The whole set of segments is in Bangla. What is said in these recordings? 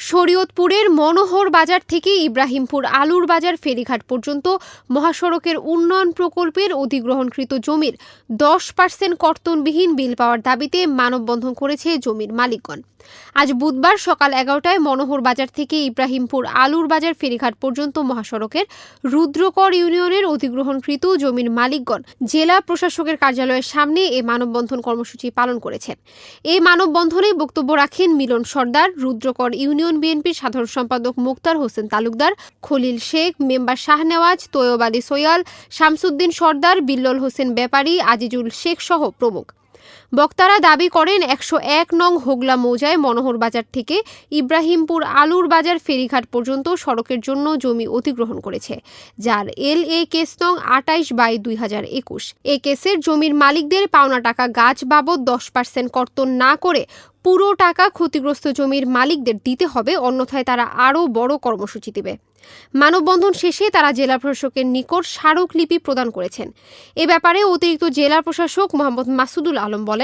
শরীয়তপুরের মনোহর বাজার থেকে ইব্রাহিমপুর আলুর বাজার ফেরিঘাট পর্যন্ত মহাসড়কের উন্নয়ন প্রকল্পের অধিগ্রহণকৃত জমির দশ পার্সেন্ট কর্তনবিহীন বিল পাওয়ার দাবিতে মানববন্ধন করেছে জমির মালিকগণ। আজ বুধবার সকাল এগারোটায় মনোহর বাজার থেকে ইব্রাহিমপুর আলুর বাজার ফেরিঘাট পর্যন্ত মহাসড়কের রুদ্রকর ইউনিয়নের অধিগ্রহণকৃত জমির মালিকগণ জেলা প্রশাসকের কার্যালয়ের সামনে এই মানববন্ধন কর্মসূচি পালন করেছেন। এই মানববন্ধনে বক্তব্য রাখেন মিলন সর্দার, রুদ্রকর ইউনিয়ন বিএনপির সাধারণ সম্পাদক মুক্তার হোসেন তালুকদার, খলিল শেখ, মেম্বার শাহনেওয়াজ, তৈয়ব আলী সৈয়াল, শামসুদ্দিন সর্দার, বিল্লল হোসেন ব্যাপারী, আজিজুল শেখ সহ প্রমুখ। বক্তারা দাবি করেন একশো এক নং হোগলা মৌজায় মনোহর বাজার থেকে ইব্রাহিমপুর আলুর বাজার ফেরিঘাট পর্যন্ত সড়কের জন্য জমি অধিগ্রহণ করেছে, যার এল এ কেস নং আটাইশ বাই দুই হাজার একুশ। এ কেসের জমির মালিকদের পাওনা টাকা গাছ বাবদ দশ পার্সেন্ট কর্তন না করে পুরো টাকা ক্ষতিগ্রস্ত জমির মালিকদের দিতে হবে, অন্যথায় তারা আরও বড় কর্মসূচি দেবে। মানববন্ধন শেষে তারা জেলা প্রশাসকের নিকট স্মারকলিপি প্রদান করেছেন। এ ব্যাপারে অতিরিক্ত জেলা প্রশাসক মোহাম্মদ মাসুদুল আলম বলেন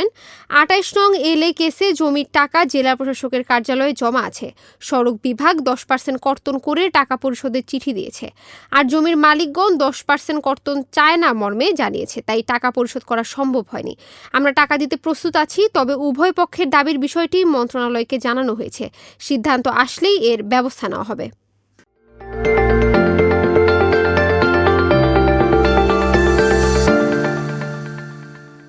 আটাইশ নং এল এ কেসে জমির টাকা জেলা প্রশাসকের কার্যালয়ে জমা আছে। সড়ক বিভাগ দশ পার্সেন্ট কর্তন করে টাকা পরিশোধের চিঠি দিয়েছে। আর জমির মালিকগণ দশ পার্সেন্ট কর্তন চায় না মর্মে জানিয়েছে, তাই টাকা পরিশোধ করা সম্ভব হয়নি। আমরা টাকা দিতে প্রস্তুত আছি, তবে উভয় পক্ষের দাবির বিষয়টি মন্ত্রণালয়কে জানানো হয়েছে। সিদ্ধান্ত আসলেই এর ব্যবস্থা নেওয়া হবে।